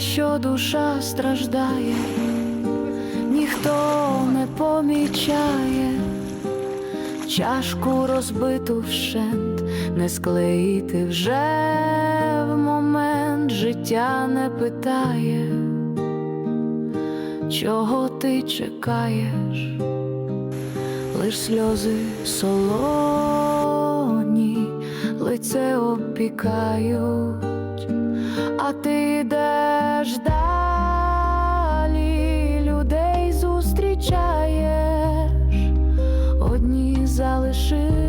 що душа страждає, ніхто не помічає, чашку розбиту вщент, не склеїти вже в момент життя не питає, чого ти чекаєш, лиш сльози солоні, лице опікають, а ти йдеш далі, людей зустрічаєш, одні залишиш.